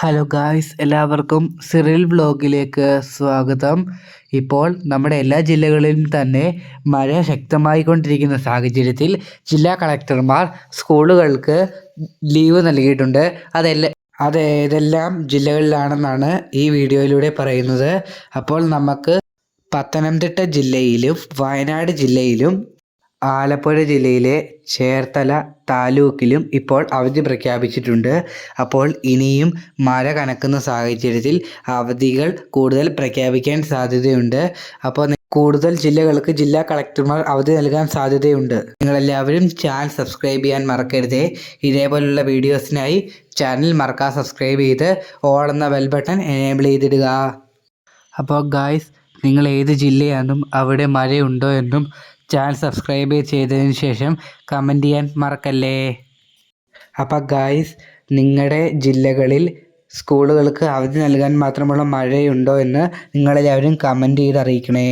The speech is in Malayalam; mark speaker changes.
Speaker 1: ഹലോ ഗായ്സ് എല്ലാവർക്കും സിറിൽ ബ്ലോഗിലേക്ക് സ്വാഗതം. ഇപ്പോൾ നമ്മുടെ എല്ലാ ജില്ലകളിലും തന്നെ മഴ ശക്തമായിക്കൊണ്ടിരിക്കുന്ന സാഹചര്യത്തിൽ ജില്ലാ കളക്ടർമാർ സ്കൂളുകൾക്ക് ലീവ് നൽകിയിട്ടുണ്ട്. അതെല്ലാം അത് ഏതെല്ലാം ജില്ലകളിലാണെന്നാണ് ഈ വീഡിയോയിലൂടെ പറയുന്നത്. അപ്പോൾ നമുക്ക് പത്തനംതിട്ട ജില്ലയിലും വയനാട് ജില്ലയിലും ആലപ്പുഴ ജില്ലയിലെ ചേർത്തല താലൂക്കിലും ഇപ്പോൾ അവധി പ്രഖ്യാപിച്ചിട്ടുണ്ട്. അപ്പോൾ ഇനിയും മഴ കനക്കുന്ന സാഹചര്യത്തിൽ അവധികൾ കൂടുതൽ പ്രഖ്യാപിക്കാൻ സാധ്യതയുണ്ട്. അപ്പോൾ കൂടുതൽ ജില്ലകൾക്ക് ജില്ലാ കളക്ടർമാർ അവധി നൽകാൻ സാധ്യതയുണ്ട്. നിങ്ങളെല്ലാവരും ചാനൽ സബ്സ്ക്രൈബ് ചെയ്യാൻ മറക്കരുതേ. ഇതേപോലുള്ള വീഡിയോസിനായി ചാനൽ മറക്കാതെ സബ്സ്ക്രൈബ് ചെയ്ത് ഓൾ എന്ന ബെൽ ബട്ടൺ എനേബിൾ ചെയ്തിടുക. അപ്പോൾ ഗായ്സ് നിങ്ങൾ ഏത് ജില്ലയാണെന്നും അവിടെ മഴയുണ്ടോ എന്നും ചാനൽ സബ്സ്ക്രൈബ് ചെയ്തതിന് ശേഷം കമന്റ് ചെയ്യാൻ മറക്കല്ലേ? അപ്പോൾ ഗായ്സ് നിങ്ങളുടെ ജില്ലകളിൽ സ്കൂളുകൾക്ക് അവധി നൽകാൻ മാത്രമുള്ള മഴയുണ്ടോ എന്ന് നിങ്ങളെല്ലാവരും കമന്റ് ചെയ്ത് അറിയിക്കണേ